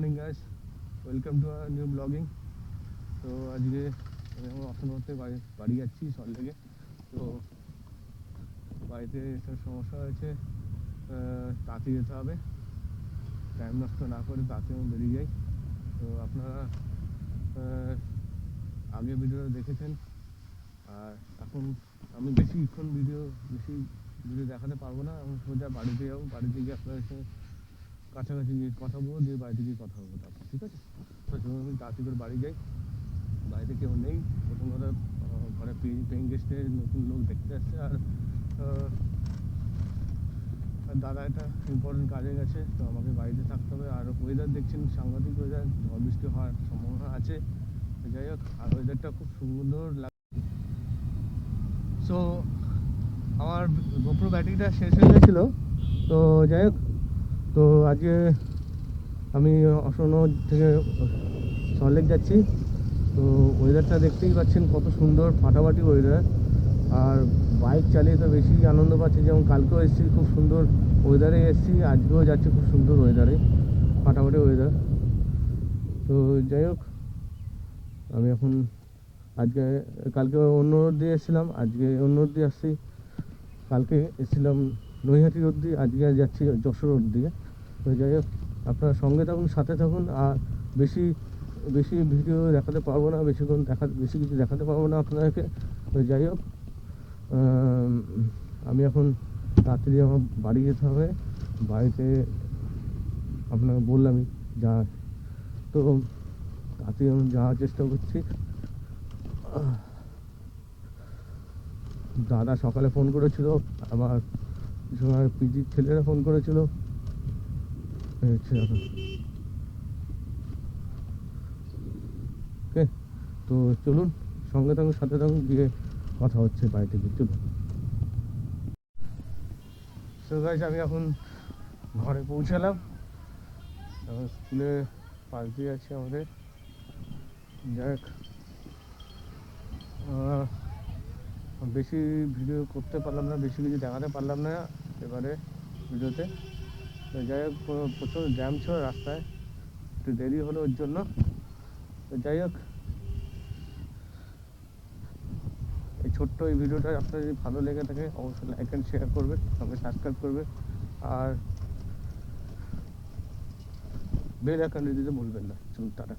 Welcome to our new blogging তো আজকে আমি আমার অসনতে বাড়ি বাড়ি যাচ্ছি সল্টলেকে তো বাড়িতে একটা সমস্যা হয়েছে তাঁতি যেতে হবে টাইম নষ্ট না করে তাঁতি আমি বেরিয়ে যাই তো আপনারা আগে ভিডিও দেখেছেন আর এখন আমি বেশিক্ষণ ভিডিও বেশি ভিডিও দেখাতে পারব না আমি সোজা বাড়িতে যাব বাড়িতে গিয়ে আপনাদের সঙ্গে কাছাকাছি গিয়ে কথা বলব, দিয়ে বাড়িতে গিয়ে কথা বলব তারপর, ঠিক আছে? তো চলুন আমি তাড়াতাড়ি করে বাড়ি যাই, বাড়িতে কেউ নেই, প্রথম কথা ঘরে পেইং গেস্টে নতুন লোক দেখতে আসছে, আর দাদা একটা ইম্পর্টেন্ট কাজে গেছে, তো আমাকে বাড়িতে থাকতে হবে। আর ওয়েদার দেখছেন, সাংঘাতিক ওয়েদার ঝড় বৃষ্টি হওয়ার সম্ভাবনা আছে। যাই হোক, আর ওয়েদারটা খুব সুন্দর লাগ সো আমার গোপ্রো ব্যাটারিটা শেষ হয়ে গেছিল। তো যাই হোক তো আজকে আমি অসন্ন থেকে সল্টলেক যাচ্ছি। তো ওয়েদারটা দেখতেই পাচ্ছেন কত সুন্দর ফাটাফাটি ওয়েদার আর বাইক চালিয়ে তো বেশি আনন্দ পাচ্ছি, যেমন কালকেও এসেছি, খুব সুন্দর ওয়েদারে এসেছি, আজকেও যাচ্ছি খুব সুন্দর ওয়েদারে ফাটাফাটি ওয়েদার তো যাই হোক, আমি এখন আজকে, কালকে অন্য রোড দিয়ে এসেছিলাম, আজকে অন্য রোড দিয়ে আসছি, কালকে এসেছিলাম নৈহাটি রোড দিয়ে আজকে যাচ্ছি যশোর রোড দিয়ে তো যাই হোক, আপনারা সঙ্গে থাকুন, সাথে থাকুন, আর বেশি বেশি ভিডিও দেখাতে পারব না বেশিক্ষণ দেখা, বেশি কিছু দেখাতে পারব না আপনাদেরকে। তো যাই হোক আমি এখন তাড়াতাড়ি আমার বাড়ি যেতে হবে। বাড়িতে আপনাকে বললামই যা, তো তাড়াতাড়ি আমি যাওয়ার চেষ্টা করছি। দাদা সকালে ফোন করেছিল, আবার পিজির ছেলেরা ফোন করেছিল। ওকে, তো চলুন, সঙ্গে থাকুন, সাথে থাকুন, গিয়ে কথা হচ্ছে বাড়িতে গিয়ে চলুন গাইজ আমি এখন ঘরে পৌঁছালাম। এখন স্কুলে দিয়ে আছে আমাদের। যাই হোক বেশি ভিডিও করতে পারলাম না, বেশি কিছু দেখাতে পারলাম না এবারে ভিডিওতে। যাই হোক, প্র- প্রচুর জ্যাম ছিল রাস্তায়, একটু দেরি হলো ওর জন্য। তো যাই হোক, এই ছোট্ট এই ভিডিওটা আপনার যদি ভালো লেগে থাকে, অবশ্যই লাইক অ্যান্ড শেয়ার করবেন, সঙ্গে সাবস্ক্রাইব করবেন, আর বেল আইকন দিতে ভুলবেন না। চলুন, টাটা।